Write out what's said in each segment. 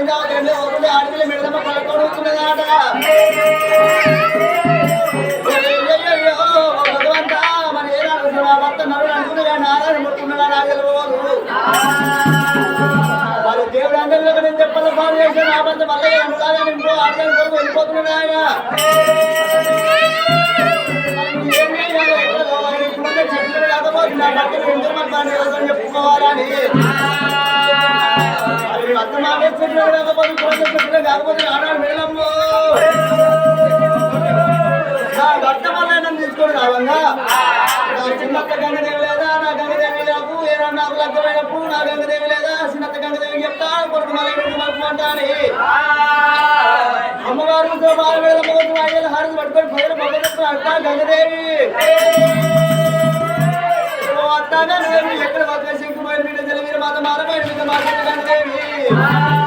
మీద రెండు ఒకటి ఆడపిల్ల మిడదమ్మ పడుకోడు వచ్చినదాట అయ్యయ్యయ్యో, మరి భర్త నారాయణ మరి దేవుడు అందరిలో నేను చెప్పాలి చేశాను ఆ బంధం మళ్ళీ అనులాగా ఇంకో ఆడదాని కొరకు వెళ్ళిపోతున్నాడు ఆయన కాకపోతే నా చెప్పుకోవాలని కాకపోతే ఆడాడు మేడమ్మ నా భర్త వల్ల నన్ను తీసుకొని రావంగా నా చిన్నత్త గంగదేవి. లేదా నా గంగదేవి నాకు ఏనా నాకు లగ్గమైనప్పుడు నా గంగదేవి లేదా చిన్నత్త గంగదేవి చెప్తా కొడుకు మళ్ళీ మలుపుకుంటాని అమ్మవారు బాల వేళ మొగదు అయ్యేల హారతి పట్టుకొని పైన మొగదు అత్త గంగదేవి అత్త గంగదేవి ఎక్కడ వద్ద மாதம் அரவணைத்து மாதம் தேவி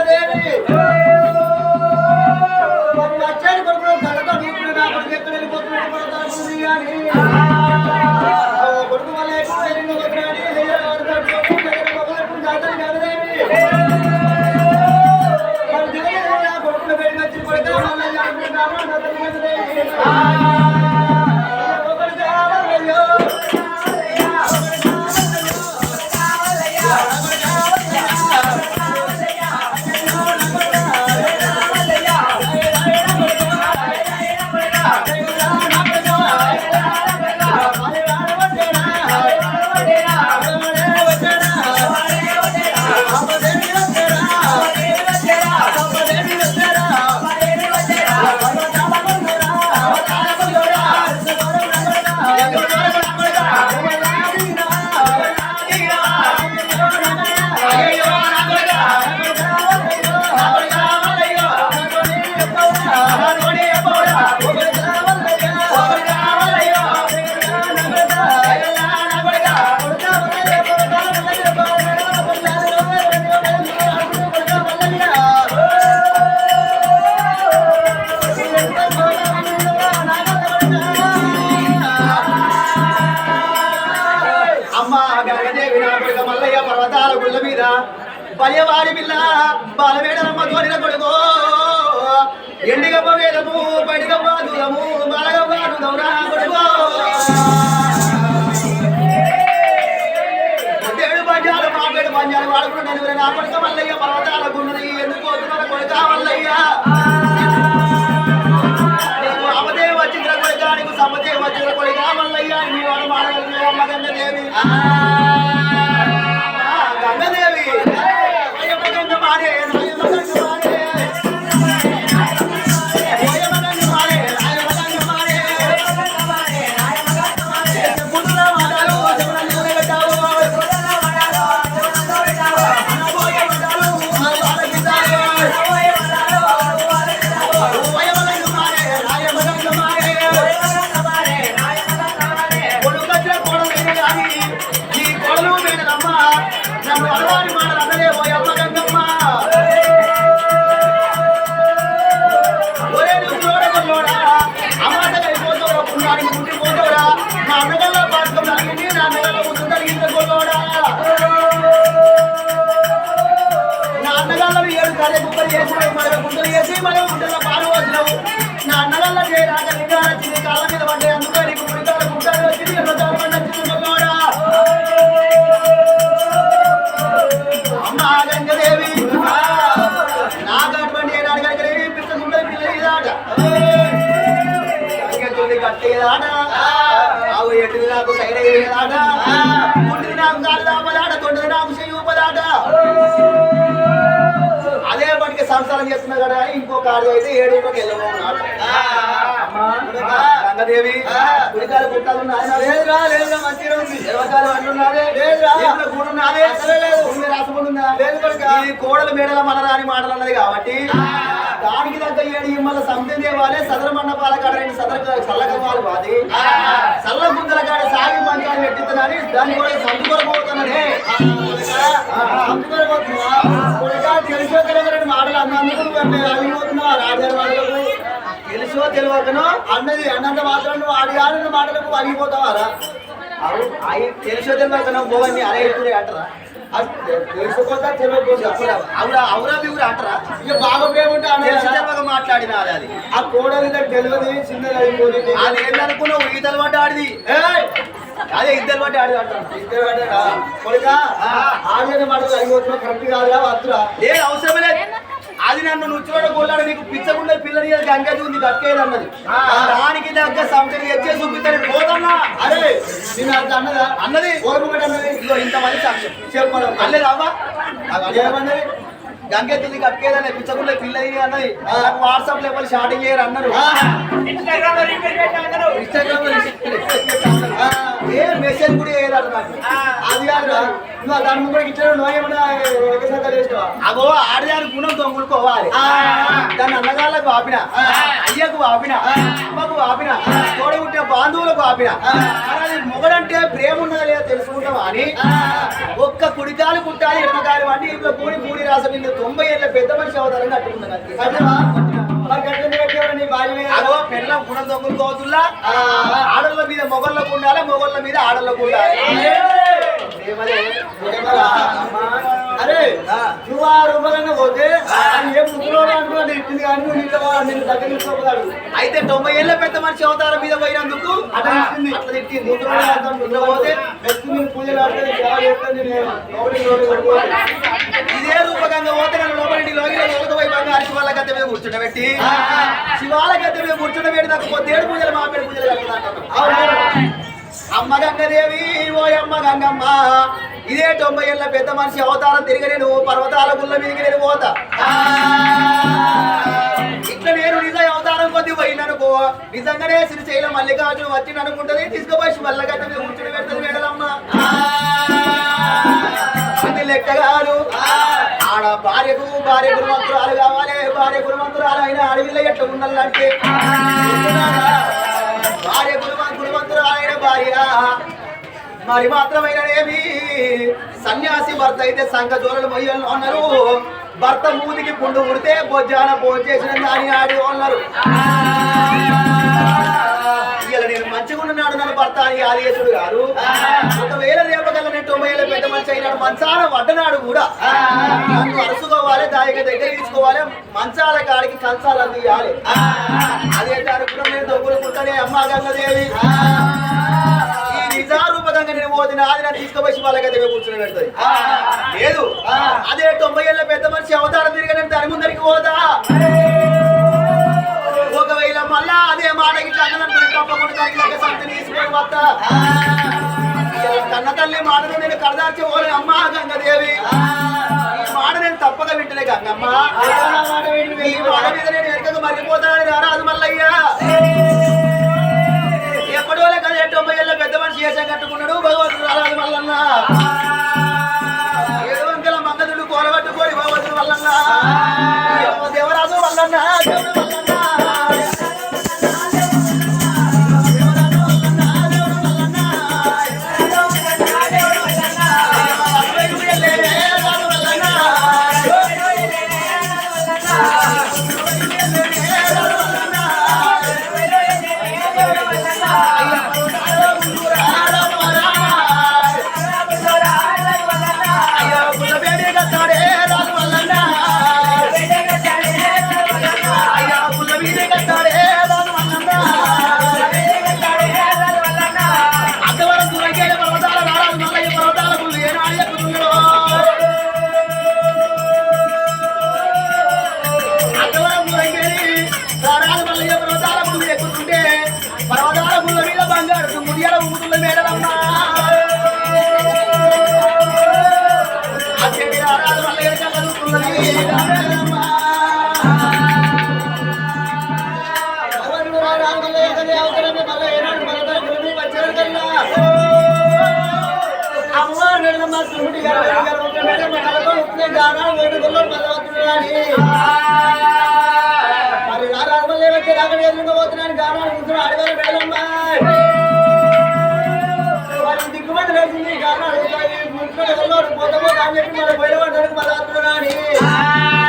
వేరే వచ్చాడు కొడుకు కళ్ళతో చూస్తున్నాడు కొడుకు ఎక్కడ వెళ్ళిపోతున్నాడు పడతాడు అమ్మ గరగదేవి నా కొడుక మల్లయ్య పర్వతాల గుళ్ళ మీద. బలవాడి పిల్ల బాలవేడరమ్మ తోడిన కొడుకు. ఎండిగమ్మ వేదము పడిగమ్మ దూరము బాలగమ్మ దూరా కొడుకు. ఏడు పంజాలు మాపేడు పంజాలు వాడుకుంటాను నా కొడుక మల్లయ్య పర్వతాల గుళ్ళని ఎందుకు వస్తున్నారు కొడుక మల్లయ్య. కొడుక వచ్చిన సమదే వచ్చింద్ర మల్లయ్య నీ వాడు మాడగలిగిన అమ్మ గంగదేవి ఆవు ఎటుది నాకు నాకు తొండది నాకు ఊపదాట అదే సంసారం చేస్తున్నా కదా ఇంకో కాడు అయితే ఏడు గుడికాలు గుట్టాలు లేదురా లేదురా మంచిగా ఉంది. దేవకాలు అంటున్నారే లేదురా. కూడున్నారే లేదు. ఉంది రాసుకుంటుందా? లేదు కోడలు మేడల మనరాని మాటలు అన్నది కాబట్టి దానికి దగ్గర ఏడు ఇమ్మల సంతం దేవాలే సదర మండపాల కాడ రెండు సదర చల్లగవ్వాలి బాది. చల్ల గుందల కాడ సాగి పంచాలు పెట్టిస్తున్నాని దాన్ని కూడా సంతుకొరపోతున్నానే తెలుసో తెలియని మాటలు అన్నందుకు అడిగిపోతున్నావు రాజారి మాటలకు. తెలుసో తెలియకనో అన్నది అన్నంత మాత్రం నువ్వు అడి ఆడిన మాటలకు అడిగిపోతావారా తెలుసో తెలియకనో. పోవని అరే ఎప్పుడు అంటారా? అవురా బిగురా అంటారా? ఇక ప్రేమ ఉంటే తెలిసి మాట్లాడినా అది. ఆ కోడలి తెలియదు చిన్నది అయిపోయింది. అది ఏందనుకున్నావు? ఈతలు పడ్డ ఆడిది. అదే ఇద్దరు పట్టి ఆడి ఇద్దరు పట్టి కొడుక ఆడిన మాట అయిపోతున్నా కరెక్ట్ కాదురా వద్దురా. లేదు అవసరమే లేదు. అది నన్ను నుచ్చుకోడ కొల్లాడు నీకు పిచ్చకుండా పిల్లని గంగ చూంది కక్కేది అన్నది దానికి దగ్గర సంతని తెచ్చే చూపిస్తాను పోతన్నా అరే నేను అంత అన్నదా? అన్నది. ఓర్మగడ అన్నది? ఇదిగో ఇంతమంది సాక్ష్యం చెప్పడం అల్లేదు అవ్వా? ఏమన్నది? గంగెత్తుంది కక్కేదనే పిచ్చకుండా పిల్లని అన్నది. నాకు వాట్సాప్ లెవెల్ షార్టింగ్ చేయరు అన్నారు. ఇన్స్టాగ్రామ్ ఏ మెసేజ్ కూడా నాకు. అది కాదురా నువ్వు దాని ముందు ఇచ్చాడు నువ్వు ఏమన్నా ఎగసంతలు వేసినావా? అగో ఆడదాని గుణం తొంగులుకోవాలి దాని అన్నగాళ్ళకు వాపిన అయ్యకు వాపిన అమ్మకు వాపిన తోడగుట్టిన బాంధువులకు అది మొగడంటే ప్రేమ ఉన్నదా లేదా తెలుసుకుంటావా అని? ఒక్క కుడికాలు కుట్టాలి ఎమ్మకాలు వాడి ఇంట్లో కూడి కూడి రాసం ఇంట్లో తొంభై ఏళ్ళ పెద్ద మనిషి అవతారంగా అట్టుకున్నది అగో పెళ్ళం గుణం దొంగలు కోతుల్లా ఆడళ్ళ మీద మొగళ్ళకు ఉండాలి మొగళ్ళ మీద ఆడళ్ళకు ఉండాలి. అరే నువ్వు ఆ రూపాయలన్నా పోతే ఏ ఇచ్చింది కానీ నువ్వు నీళ్ళ దగ్గర తీసుకోపోతాడు అయితే తొంభై ఏళ్ళ పెద్ద మనిషి అవతారం మీద పోయినందుకు అట్లా అట్లా తిట్టింది. పోతే నెక్స్ట్ నేను పూజలు సేవ నేను. ఇదే రూపకంగా పోతే నన్ను లోపలికి లోగిలో పోయి బంగారు శివాల గద్దె మీద కూర్చుండబెట్టి శివాల గద్దె మీద కూర్చుండబెట్టి నాకు కొద్దేడు పూజలు మా పేరు పూజలు కట్టుకుంటాను అమ్మ గంగదేవి ఓ అమ్మ గంగమ్మ ఇదే తొంభై ఏళ్ళ పెద్ద మనిషి అవతారం తిరిగి నేను పర్వతాల గుళ్ళ మీదకి నేను పోతా. ఇట్లా నేను నిజ అవతారం కొద్ది పోయిననుకో నిజంగానే శ్రీశైలం మల్లికార్జున వచ్చి అనుకుంటది తీసుకుపోయి మల్లగట్ట మీద కూర్చుని పెడుతుంది మేడలమ్మ. అది లెక్క కాదు. ఆడ భార్యకు భార్య గురుమంతురాలు కావాలి భార్య గురుమంతురాలు అయిన అడవిలో ఎట్లా ఉండాలంటే. భార్య గురుమ గురుమంతురాలు భార్య. మరి మాత్రమైననేమి సన్యాసి భర్త అయితే సంఘ జోరలు మొయ్యలు ఉన్నారు భర్త మూతికి పుండు ఉడితే బొజ్జాన భోజనం చేసిన దాని ఆడి ఉన్నారు ఇలా నేను మంచిగా ఉన్నాడు నన్ను భర్త అని ఆదేశుడు గారు. ఒకవేళ రేపగల నేను తొంభై ఏళ్ళ పెద్ద మనిషి అయినాడు మంచాన వడ్డనాడు కూడా. నన్ను అరుసుకోవాలి దాయిక దగ్గర తీసుకోవాలి మంచాల కాడికి కంచాలు అందియాలి. అదే అనుకున్నాం నేను దొంగలు పుట్టనే అమ్మ గంగదేవి. నిజారూపకంగా నేను పోతున్నా అది నన్ను తీసుకుపోయి కూర్చొని పెడుతుంది లేదు. అదే తొంభై ఏళ్ళ పెద్ద మనిషి అవతారం తిరిగి నేను దాని ముందరికి పోతా. మళ్ళా అదే మాట ఇట్లా అన్నదనుకుని తప్పకుండా దానికి సంతని తీసుకొని వస్తా కన్న తల్లి మాటను నేను కడదార్చి ఓలే అమ్మ గంగదేవి. ఈ మాట నేను తప్పక వింటలే గంగమ్మ. ఈ మాట మీద నేను వెనకకు మర్చిపోతానని రారాదు మల్లయ్యా. ఎప్పటి వల్ల కదా తొంభై ఏళ్ళ పెద్ద మనిషి వేషం కట్టుకున్నాడు భగవంతుడు రారాదు మల్లన్న. శివుడి మరి రారాజమల్లే వచ్చి రాగడి ఎదుర్కోబోతున్నాను గానాలు కూర్చుని అడగాలి మేడమ్మా మరి దిక్కుమతి లేచింది గానాలు ముట్టుకొని వెళ్ళాడు పోత పోత చెప్పి మళ్ళీ బయలుపడ్డానికి మళ్ళీ వస్తున్నాను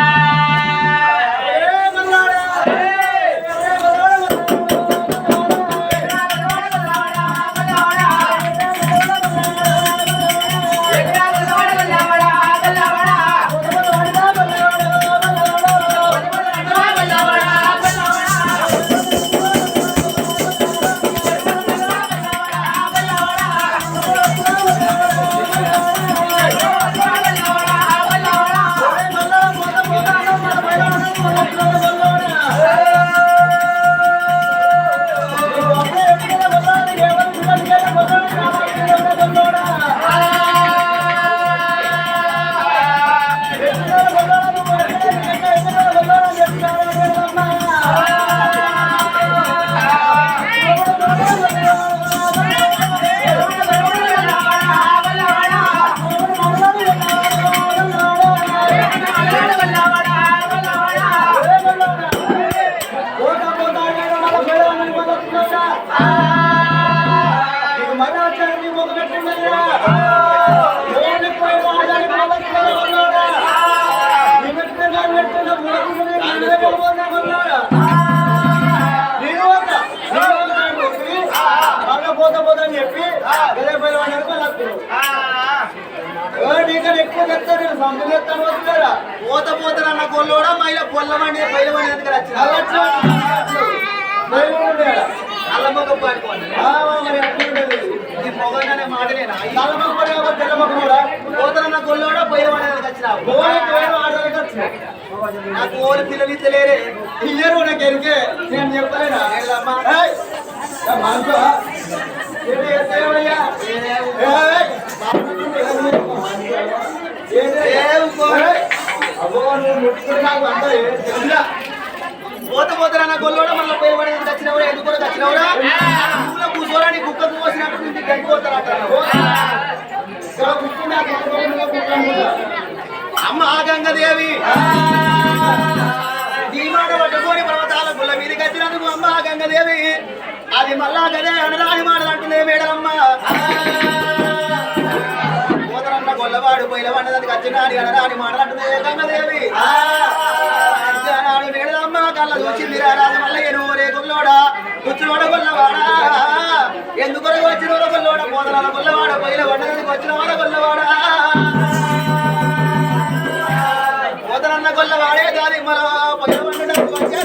నీకన్నా ఎక్కువ చెప్తారు నేను సంపద చెప్తాను వస్తున్నారా పోత పోతనన్న కొల్లోడా మైల పొల్లమండి బయలుమండి ఎందుకు వచ్చిన అల్లమ్మక పాడుకోండి. ఈ పొగనే మాటలేనా? పోతనన్న కొల్లోడా? బయలుమండి ఎందుకు వచ్చినావు? నాకు ఓరి పిల్లలు ఇద్దలేరే ఇయ్యరు నాకు ఎరికే నేను చెప్పలేనా? మనసు, ఏంటి ఎత్తేవయ్యా? ఏయ్! ఏంటి? ఏవుకో. పోత మళ్ళీ బయలుమండి ఎందుకు వచ్చినవురా ఎందుకు కూడా కూర్చోరా నీ కుక్క కోసినట్టు నీకు గడిపోతారట అమ్మ ఆ గంగదేవి ఈ మాట పట్టుకొని పర్వతాల గుల్ల మీద వచ్చినందుకు అమ్మ ఆ గంగదేవి అది మళ్ళా గదే అనరాని మాటలు అంటుంది మేడలమ్మ పొయ్యిలవాడికి వచ్చిన అని అనరాని మాటలు అంటుంది గంగదేవి. మేడలమ్మ కళ్ళ చూసింది రాజు మల్ల ఎనురే గొల్లోడా గొల్లవాడా ఎందుకు వచ్చిన గొల్లోడ పోతనాల గొల్లవాడ పొయ్యిల వండడానికి వచ్చిన వాడ గొల్లవాడా పోతనన్న గొల్లవాడే దాని మన పొయ్యిల వండడానికి వచ్చే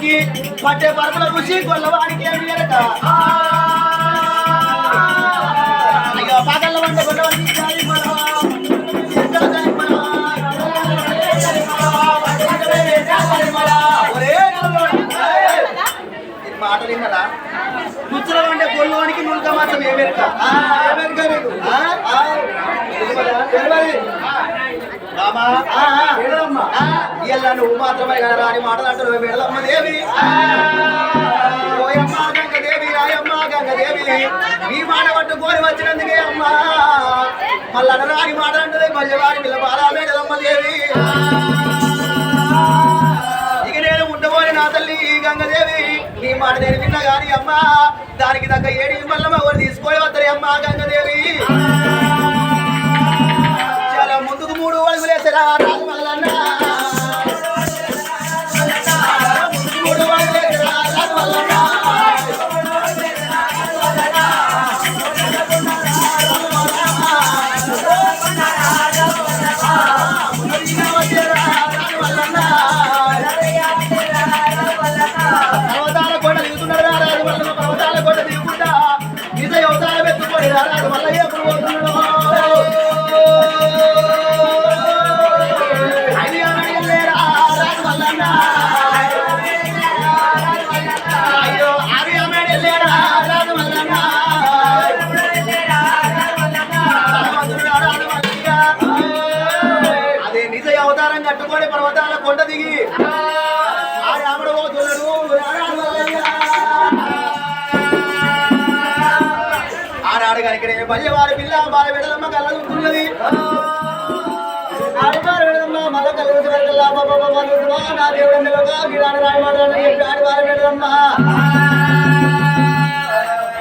గొల్లవానికి పట్టే పరుపుల రుచి గొల్లవానికి ఏమి మెరక అయ్యో పాకల్ల వండే గొల్లవానికి నులక మాత్రం ఏమెరక రామా నువ్వు మాత్రమే కదా రాని మాటలు అంటున్నావు మేడలమ్మ దేవి. ఓయమ్మ గంగదేవి రాయమ్మ గంగదేవి నీ మాట పట్టుకొని వచ్చినందుకే అమ్మా. మళ్ళా రాని మాట అంటుంది మళ్ళీ వారి పిల్ల బాలా మేడలమ్మ దేవి. ఇక నేను ఉండబోని నా తల్లి గంగదేవి. నీ మాట నేను విన్నా గాని అమ్మా దానికి తగ్గ ఏడి మల్లమ్మ ఎవరు తీసుకొని వద్దరే అమ్మా గంగదేవి. మూడు అడుగులేసరా రాజు ఆనాడు కనుకనే పల్లెవారి పిల్ల బాల బిడ్డలమ్మ కళ్ళదుతున్నది ఆడివారు విడదమ్మా, మళ్ళా కలుగుతూ వెళ్ళల్లా, బాబా, బాబా, నిజమా, నా దేవుడు నిలవగా, గిరాని రాయమాటలని చెప్పి ఆడివారు విడదమ్మ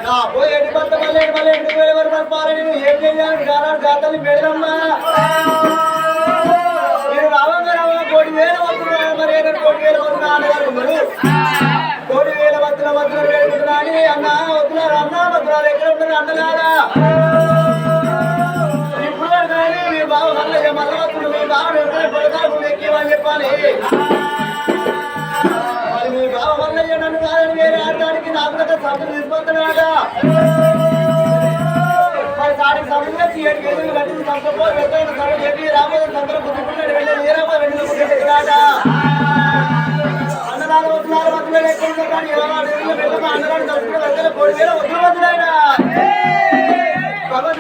నా పోయేటి భర్త మళ్ళీ మళ్ళీ ఎందుకు ఎవరు పరపాలని నువ్వు ఏం చేయాలి గారాడు గాతల్ని పెడదమ్మా మీరు రావంగా రావంగా కోటి వేల వస్తున్నారు మరి ఏదో కోటి వేల వస్తున్నా అన్నా వస్తున్నారు అన్నా వస్తున్నారు ఎక్కడ ఉన్నారు అన్నలారా ఇప్పుడు కానీ మీ బావ మల్లయ్య మల్ల వస్తుంది మీ బావ ఎక్కడ పడతారు ఎక్కివని చెప్పాలి. మరి మీ బావ మల్లయ్య నన్ను కాదని వేరే ఆడటానికి నాకు దగ్గర సభ్యులు తీసుకొస్తున్నాడా మరి సాడికి సభ్యులు వచ్చి ఏడు కేసులు కట్టి సంతపో సభ చెప్పి రాబోయే సంతలో కుదురుకున్నాడు వెళ్ళి ఏ రాబోయే వెళ్ళి అన్నదానం వస్తున్నారు వస్తున్నారు లేకుండా కానీ ఎవరు వెళ్ళమా అన్నదానం తలుపుకుని వెళ్తే కోడి వద్దు వద్దులైనా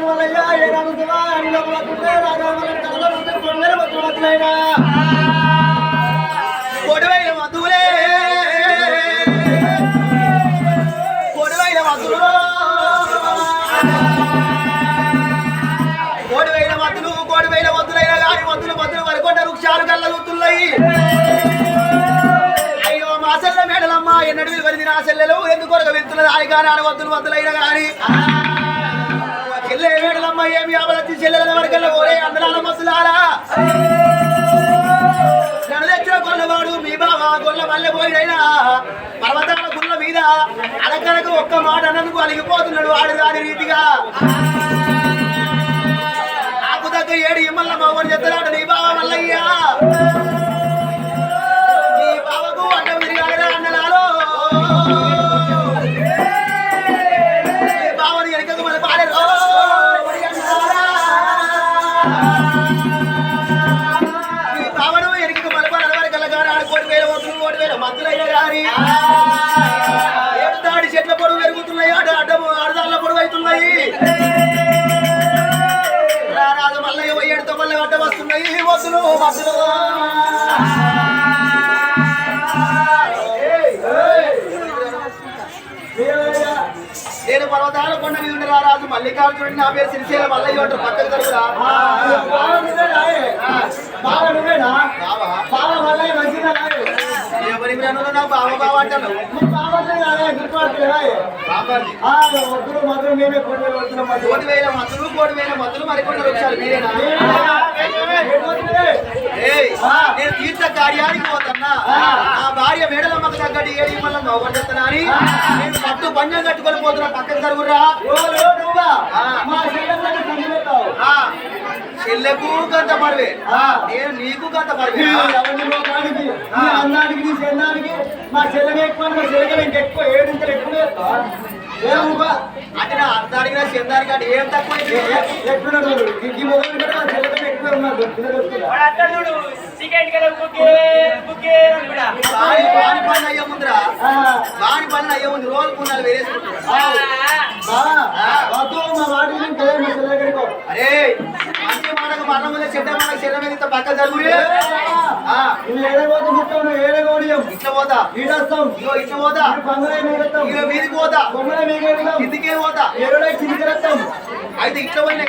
వల్లయ్య ఏ రామదేవా అనిల వద్దులే రాజావల్ల కళ్ళ వద్దు కోడి వేల వద్దులైనా కొడువైన మధులే కొడువైన మధులు కోడివైన మధులు కోడివైన మధులైన గాని మధులు మధులు వరకొండ వృక్షాలు కళ్ళగుతున్నాయి అయ్యో సెల్ల మేడలమ్మ ఎన్నడు విలువరింది నా సెల్లెలు ఎందుకు కొరక వెళ్తున్నది ఆయన కానీ ఆడ వద్దులు వద్దులైన కానీ. చెల్లె మేడలమ్మ ఏమి అవలత్తి చెల్లెల వరకల్లా ఓరే అందరాల మసులారా నన్ను తెచ్చిన కొల్లవాడు మీ బావ గొల్ల మల్లె పోయినైనా. పర్వతాల గుళ్ళ మీద అలకనకు ఒక్క మాట అన్నందుకు అలిగిపోతున్నాడు ఆడు దాని రీతిగా. నాకు దగ్గర ఏడు ఇమ్మల్ల మామని చెప్తున్నాడు నీ బావ మల్లయ్యా. వద్దులు వద్దులు నేను పర్వతాల కొండ మీద ఉండి రారాజు మల్లికార్జునుడి నా పేరు సిరిసేల మల్లయ్య అంటారు పక్కకు తరపురా బావ నువ్వేనా? బావ మల్లయ్య మంచిగా వద్దు మాత్రం మేమే కొన్ని వస్తున్నాం కోటి వేల మతులు కోటి వేల మతులు మరికొన్ని వృక్షాలు మీరేనా నేను తీర్థ కార్యానికి పోతున్నా నా భార్య మేడలమ్మకు తగ్గట్టు ఏడి మళ్ళీ మోగొట్టేస్తున్నా అని నేను పట్టు పంజం కట్టుకొని పోతున్నా పక్కన జరుగురా. ఆ, చెల్లెకు గంత పడవే నేను నీకు గంత పడవే అన్నానికి నీ చెన్నానికి మా చెల్లెని ఎక్కువ మా చెల్లెకి ఇంకెక్కువ ఏడింతలు ఎక్కువ అంటే నా అర్థానికి నా చెందానికి అంటే ఏం తక్కువ ఎట్లున్నాడు ఈ మొదలు కూడా మా చెల్లెకి ఎక్కువ అయ్యే ముందురా అయ్యే ముందు రోజు పుణ్యాలు వేరేసుకుంటున్నాడు వద్దు మా వాటి నుంచి మా చెల్లె దగ్గరికి అరే మరణం మీద చెడ్డ మాటకు చెడ్డ మీద ఇంత పక్క ఏడగోడియం ఇట్లా పోతా. ఈడొస్తాం ఇగో ఇట్లా పోతా. ఇగో మీదికి పోతా. కిందికే పోతా. అయితే ఇట్లా పోయినా